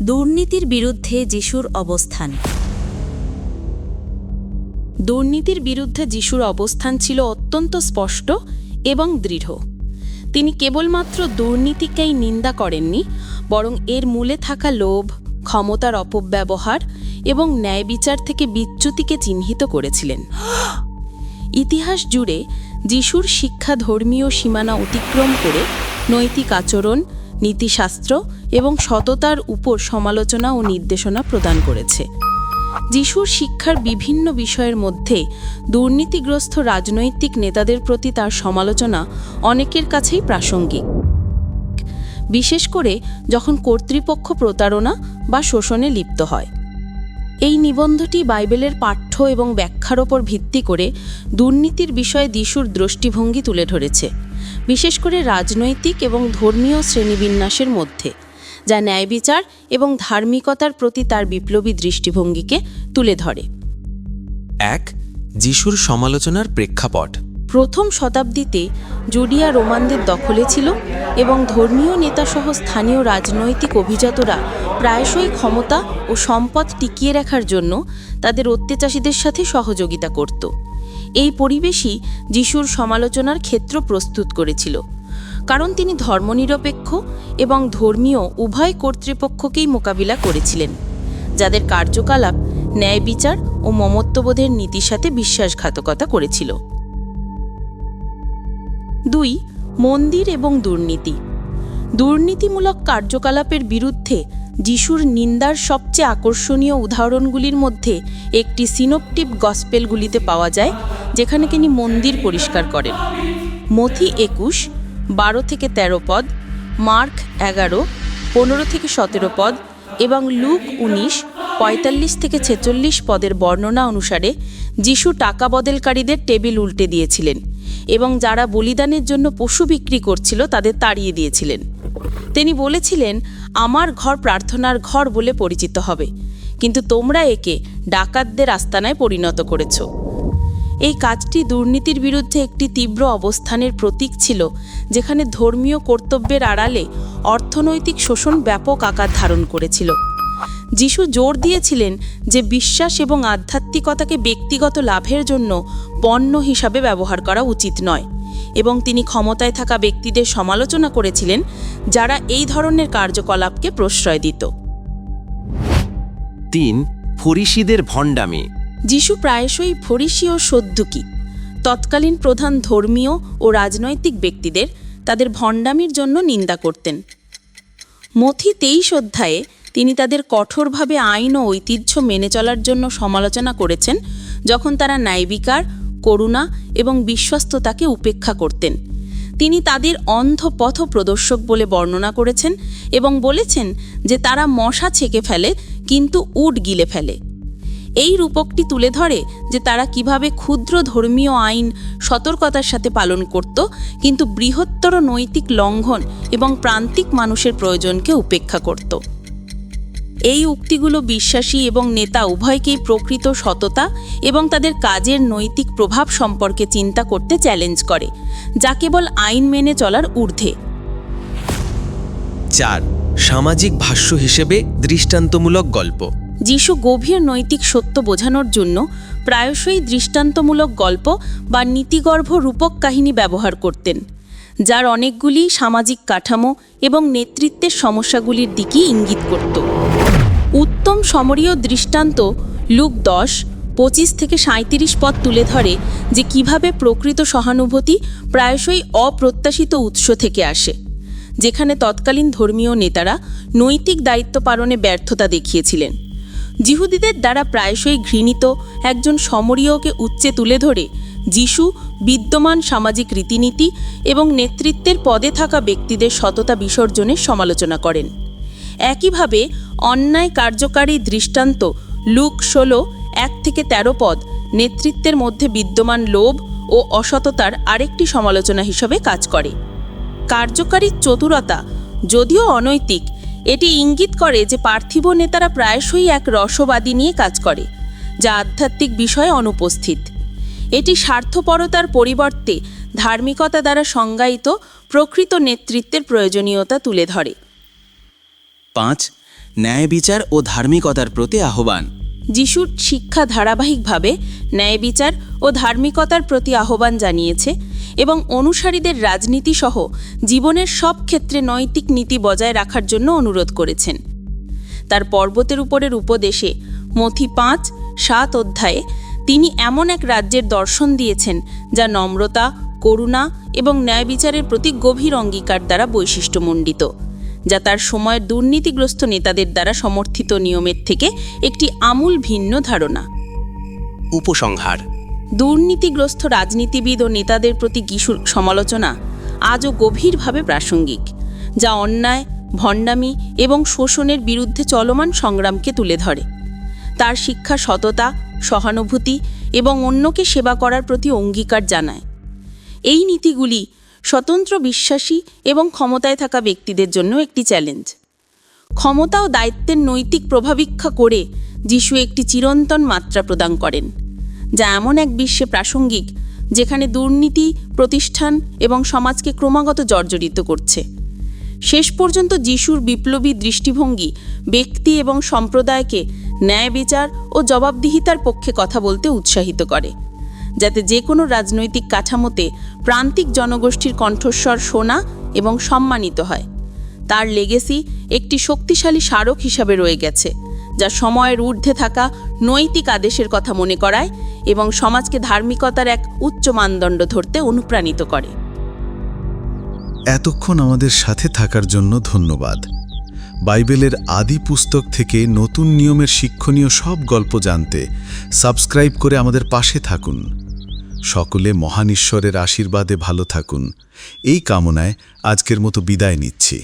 দুর্নীতির বিরুদ্ধে যিশুর অবস্থান। দুর্নীতির বিরুদ্ধে যিশুর অবস্থান ছিল অত্যন্ত স্পষ্ট এবং দৃঢ়। তিনি কেবলমাত্র দুর্নীতিকেই নিন্দা করেননি, বরং এর মূলে থাকা লোভ, ক্ষমতার অপব্যবহার এবং ন্যায় বিচার থেকে বিচ্যুতিকে চিহ্নিত করেছিলেন। ইতিহাস জুড়ে যিশুর শিক্ষা ধর্মীয় সীমানা অতিক্রম করে নৈতিক আচরণ নীতিশাস্ত্র এবং সততার উপর সমালোচনা ও নির্দেশনা প্রদান করেছে। যিশুর শিক্ষার বিভিন্ন বিষয়ের মধ্যে দুর্নীতিগ্রস্ত রাজনৈতিক নেতাদের প্রতি তার সমালোচনা অনেকের কাছেই প্রাসঙ্গিক। বিশেষ করে যখন কর্তৃপক্ষ প্রতারণা বা শোষণে লিপ্ত হয়। এই নিবন্ধটি বাইবেলের পাঠ্য এবং ব্যাখ্যার ওপর ভিত্তি করে দুর্নীতির বিষয়ে দিশুর দৃষ্টিভঙ্গি তুলে ধরেছে, বিশেষ করে রাজনৈতিক এবং ধর্মীয় শ্রেণীবিন্যাসের মধ্যে, যা ন্যায় বিচার এবং ধার্মিকতার প্রতি তার বিপ্লবী দৃষ্টিভঙ্গিকে তুলে ধরে। এক, যিশুর সমালোচনার প্রেক্ষাপট। প্রথম শতাব্দীতে জুডিয়া রোমানদের দখলে ছিল এবং ধর্মীয় নেতাসহ স্থানীয় রাজনৈতিক অভিজাতরা প্রায়শই ক্ষমতা ও সম্পদ টিকিয়ে রাখার জন্য তাদের অত্যাচাষীদের সাথে সহযোগিতা করত। এই পরিবেশই যিশুর সমালোচনার ক্ষেত্র প্রস্তুত করেছিল। কারণ তিনি ধর্মনিরপেক্ষ এবং ধর্মীয় উভয় কর্তৃপক্ষকেই মোকাবিলা করেছিলেন, যাদের কার্যকলাপ ন্যায় বিচার ও মমত্ববোধের নীতির সাথে বিশ্বাসঘাতকতা করেছিল। দুই, মন্দির এবং দুর্নীতি। দুর্নীতিমূলক কার্যকলাপের বিরুদ্ধে যিশুর নিন্দার সবচেয়ে আকর্ষণীয় উদাহরণগুলির মধ্যে একটি সিনোপটিভ গসপেলগুলিতে পাওয়া যায়, যেখানে তিনি মন্দির পরিষ্কার করেন। মথি একুশ, বারো থেকে ১৩ পদ, মার্ক এগারো, পনেরো থেকে সতেরো পদ এবং লুক উনিশ, পঁয়তাল্লিশ থেকে ছেচল্লিশ পদের বর্ণনা অনুসারে যিশু টাকা বদলকারীদের টেবিল উল্টে দিয়েছিলেন। এবং যারা বলিদানের জন্য পশু বিক্রি করছিল, তাদের তাড়িয়ে দিয়েছিলেন। তিনি বলেছিলেন, আমার ঘর প্রার্থনার ঘর বলে পরিচিত হবে, কিন্তু তোমরা একে ডাকাতদের আস্তানায় পরিণত করেছ। এই কাজটি দুর্নীতির বিরুদ্ধে একটি তীব্র অবস্থানের প্রতীক ছিল, যেখানে ধর্মীয় কর্তব্যের আড়ালে অর্থনৈতিক শোষণ ব্যাপক আকার ধারণ করেছিল। যিশু জোর দিয়েছিলেন যে বিশ্বাস এবং আধ্যাত্মিকতাকে ব্যক্তিগত লাভের জন্য পণ্য হিসাবে ব্যবহার করা উচিত নয় এবং তিনি ক্ষমতায় থাকা ব্যক্তিদের সমালোচনা করেছিলেন যারা এই ধরনের কার্যকলাপকে প্রশ্রয় দিত। তিন ফরিসিদের ভণ্ডামি। যিশু প্রায়শই ফরিসি ও সদ্যুকি তৎকালীন প্রধান ধর্মীয় ও রাজনৈতিক ব্যক্তিদের তাদের ভণ্ডামির জন্য নিন্দা করতেন। মথি তেইশ অধ্যায়ে তিনি তাদের কঠোরভাবে আইন ও ঐতিহ্য মেনে চলার জন্য সমালোচনা করেছেন যখন তারা ন্যায়বিকার করুণা এবং বিশ্বস্ততাকে উপেক্ষা করতেন। তিনি তাদের অন্ধ পথ প্রদর্শক বলে বর্ণনা করেছেন এবং বলেছেন যে তারা মশা ছেঁকে ফেলে, কিন্তু উট গিলে ফেলে। এই রূপকটি তুলে ধরে যে তারা কীভাবে ক্ষুদ্র ধর্মীয় আইন সতর্কতার সাথে পালন করত, কিন্তু বৃহত্তর নৈতিক লঙ্ঘন এবং প্রান্তিক মানুষের প্রয়োজনকে উপেক্ষা করত। এই উক্তিগুলো বিশ্বাসী এবং নেতা উভয়কেই প্রকৃত সততা এবং তাদের কাজের নৈতিক প্রভাব সম্পর্কে চিন্তা করতে চ্যালেঞ্জ করে যা কেবল আইন মেনে চলার ঊর্ধ্বে। চার সামাজিক ভাষ্য হিসেবে দৃষ্টান্তমূলক গল্প। যিশু গভীর নৈতিক সত্য বোঝানোর জন্য প্রায়শই দৃষ্টান্তমূলক গল্প বা নীতিগর্ভ রূপক কাহিনী ব্যবহার করতেন যার অনেকগুলি সামাজিক কাঠামো এবং নেতৃত্বের সমস্যাগুলির দিকেই ইঙ্গিত করত। উত্তম সমরীয় দৃষ্টান্ত লুক দশ, পঁচিশ থেকে সাঁত্রিশ পদ তুলে ধরে যে কীভাবে প্রকৃত সহানুভূতি প্রায়শই অপ্রত্যাশিত উৎস থেকে আসে, যেখানে তৎকালীন ধর্মীয় নেতারা নৈতিক দায়িত্ব পালনে ব্যর্থতা দেখিয়েছিলেন। জিহুদিদের দ্বারা প্রায়শই ঘৃণিত একজন সমরীয়কে উচ্চে তুলে ধরে যিশু বিদ্যমান সামাজিক রীতিনীতি এবং নেতৃত্বের পদে থাকা ব্যক্তিদের সততা বিসর্জনের সমালোচনা করেন। একইভাবে অন্যায় কার্যকারী দৃষ্টান্ত লুক ষোলো, এক থেকে ১৩ পদ, নেতৃত্বের মধ্যে বিদ্যমান লোভ ও অসততার আরেকটি সমালোচনা হিসেবে কাজ করে। কার্যকারী চতুরতা যদিও অনৈতিক, এটি ইঙ্গিত করে যে পার্থিব নেতারা প্রায়শই এক রসবাদী নিয়ে কাজ করে, যা আধ্যাত্মিক বিষয়ে অনুপস্থিত। এটি স্বার্থপরতার পরিবর্তে ধার্মিকতা দ্বারা সংজ্ঞায়িত প্রকৃত নেতৃত্বের প্রয়োজনীয়তা তুলে ধরে। পাঁচ, ন্যায় বিচার ও ধার্মিকতার প্রতি আহ্বান। যিশুর শিক্ষা ধারাবাহিকভাবে ন্যায় বিচার ও ধার্মিকতার প্রতি আহ্বান জানিয়েছে এবং অনুসারীদের রাজনীতি সহ জীবনের সব ক্ষেত্রে নৈতিক নীতি বজায় রাখার জন্য অনুরোধ করেছেন। তার পর্বতের উপরের উপদেশে মথি পাঁচ, সাত অধ্যায়ে তিনি এমন এক রাজ্যের দর্শন দিয়েছেন যা নম্রতা, করুণা এবং ন্যায় বিচারের প্রতি গভীর অঙ্গীকার দ্বারা বৈশিষ্ট্যমণ্ডিত। যা তার সময়ের দুর্নীতিগ্রস্ত নেতাদের দ্বারা সমর্থিত নিয়মের থেকে একটি আমূল ভিন্ন ধারণা। উপসংহার। দুর্নীতিগ্রস্ত রাজনীতিবিদ ও নেতাদের প্রতি গিশুর সমালোচনা আজও গভীরভাবে প্রাসঙ্গিক যা অন্যায় ভণ্ডামি এবং শোষণের বিরুদ্ধে চলমান সংগ্রামকে তুলে ধরে। তার শিক্ষা সততা সহানুভূতি এবং অন্যকে সেবা করার প্রতি অঙ্গীকার জানায়। এই নীতিগুলি স্বতন্ত্র বিশ্বাসী এবং ক্ষমতায় থাকা ব্যক্তিদের জন্য একটি চ্যালেঞ্জ। ক্ষমতা ও দায়িত্বের নৈতিক প্রভাবীক্ষা করে যিশু একটি চিরন্তন মাত্রা প্রদান করেন, যা এমন এক বিশ্বে প্রাসঙ্গিক, যেখানে দুর্নীতি, প্রতিষ্ঠান এবং সমাজকে ক্রমাগত জর্জরিত করছে। শেষ পর্যন্ত যিশুর বিপ্লবী দৃষ্টিভঙ্গি ব্যক্তি এবং সম্প্রদায়কে ন্যায় বিচার ও জবাবদিহিতার পক্ষে কথা বলতে উৎসাহিত করে। যাতে যে কোনো রাজনৈতিক কাঠামোতে প্রান্তিক জনগোষ্ঠীর কণ্ঠস্বর শোনা এবং সম্মানিত হয়। তার লেগেসি একটি শক্তিশালী স্মারক হিসাবে রয়ে গেছে, যা সময়ের ঊর্ধ্বে থাকা নৈতিক আদেশের কথা মনে করায় এবং সমাজকে ধার্মিকতার এক উচ্চ মানদণ্ড ধরতে অনুপ্রাণিত করে। এতক্ষণ আমাদের সাথে থাকার জন্য ধন্যবাদ। বাইবেলের আদি পুস্তক থেকে নতুন নিয়মের শিক্ষণীয় সব গল্প জানতে সাবস্ক্রাইব করে আমাদের পাশে থাকুন। সকলে মহান ঈশ্বরের আশীর্বাদে ভালো থাকুন। এই কামনায় আজকের মতো বিদায় নিচ্ছি।